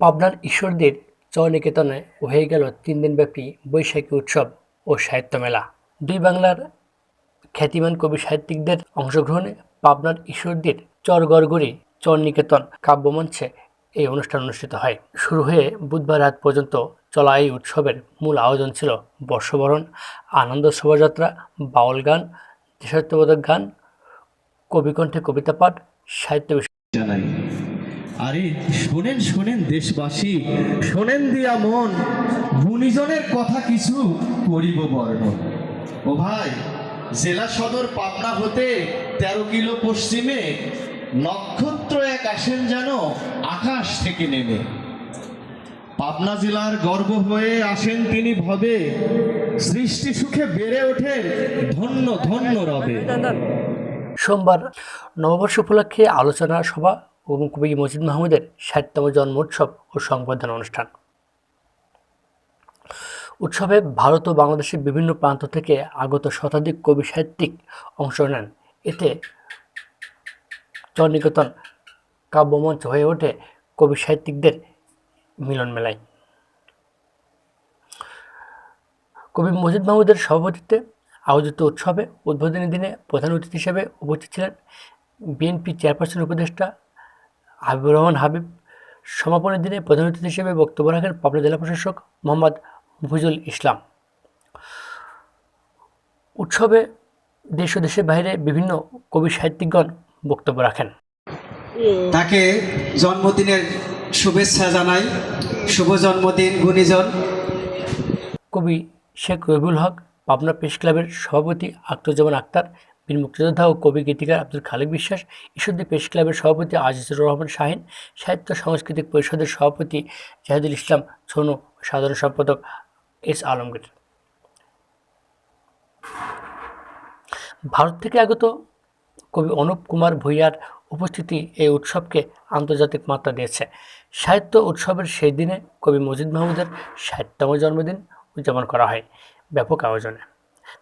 পাবনার ঈশ্বরদীর চরনিকেতনে হয়ে গেল তিন দিনব্যাপী বৈশাখী উৎসব ও সাহিত্য মেলা। দুই বাংলার খ্যাতিমান কবি সাহিত্যিকদের অংশগ্রহণে পাবনার ঈশ্বরদীর চরগড়গড়ি চরনিকেতন কাব্যমঞ্চে এই অনুষ্ঠান অনুষ্ঠিত হয়। শুরু হয়ে বুধবার রাত পর্যন্ত চলা এই উৎসবের মূল আয়োজন ছিল বর্ষবরণ, আনন্দ শোভাযাত্রা, বাউল গান, দেশাত্মবোধক গান, কবিকণ্ঠে কবিতা পাঠ, সাহিত্য বিষয় আরে শোনেন শোনেন দেশবাসী, শোনেন দিয়া মন, গুণীজনের কথা কিছু করিব বর্ণন। ও ভাই, জেলা সদর পাবনা হতে তেরো কিলো পশ্চিমে নক্ষত্র এক আসেন যেন আকাশ থেকে নেমে। পাবনা জেলার গর্ব হয়ে আসেন তিনি ভবে, সৃষ্টি সুখে বেড়ে ওঠেন ধন্য ধন্য রবে। সোমবার নববর্ষ উপলক্ষে আলোচনা সভা এবং কবি মজিদ মাহমুদের ষাটতম জন্ম উৎসব ও সংবর্ধনা অনুষ্ঠান। উৎসবে ভারত ও বাংলাদেশের বিভিন্ন প্রান্ত থেকে আগত শতাধিক কবি সাহিত্যিক অংশ নেন। এতে চরনিকেতন কাব্যমঞ্চ হয়ে ওঠে কবি সাহিত্যিকদের মিলন মেলায়। কবি মজিদ মাহমুদের সভাপতিত্বে আয়োজিত উৎসবে উদ্বোধনী দিনে প্রধান অতিথি হিসেবে উপস্থিত ছিলেন বিএনপি চেয়ারপারসন উপদেষ্টা হাবিবুর রহমান হাবিব সমাপনী দিনে প্রধান অতিথি হিসেবে বক্তব্য রাখেন পাবনা জেলা প্রশাসক মোহাম্মদ মফিজুল ইসলাম। উৎসবে দেশ ও দেশের বাইরে বিভিন্ন কবি সাহিত্যিকগণ বক্তব্য রাখেন। তাকে জন্মদিনের শুভেচ্ছা জানাই। শুভ জন্মদিন গুণীজন। কবি শেখ রবিউল হক পাবনা প্রেস ক্লাবের সভাপতি আক্তরুজ্জামান আক্তার বীর মুক্তিযোদ্ধা ও কবি গীতিকার আব্দুল খালেক বিশ্বাস ঈশ্বরদী প্রেস ক্লাবের সভাপতি আজিজুর রহমান শাহিন, সাহিত্য সাংস্কৃতিক পরিষদের সভাপতি জাহিদুল ইসলাম ছনু সাধারণ সম্পাদক এস আলমগীর। ভারত থেকে আগত কবি অনুপ কুমার ভূঁইয়ার উপস্থিতি এই উৎসবকে আন্তর্জাতিক মাত্রা দিয়েছে। সাহিত্য উৎসবের সেই দিনে কবি মজিদ মাহমুদের ষাটতম জন্মদিন উদযাপন করা হয়। ব্যাপক আয়োজনে।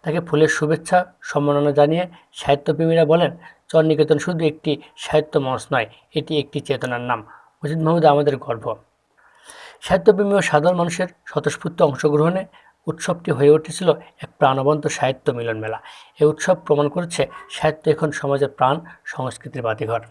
তাকে ফুলের শুভেচ্ছা সম্মাননা জানিয়ে সাহিত্যপ্রেমীরা বলেন চরনিকেতন শুধু একটি সাহিত্য মঞ্চ নয়, এটি একটি চেতনার নাম। মজিদ মাহমুদ, আমাদের গর্ব। সাহিত্যপ্রেমী ও সাধারণ মানুষের স্বতঃস্ফূর্ত অংশগ্রহণে উৎসবটি হয়ে উঠেছিল এক প্রাণবন্ত সাহিত্য মিলন মেলা এই উৎসব প্রমাণ করেছে সাহিত্য এখন সমাজের প্রাণ, সংস্কৃতির বাতিঘর।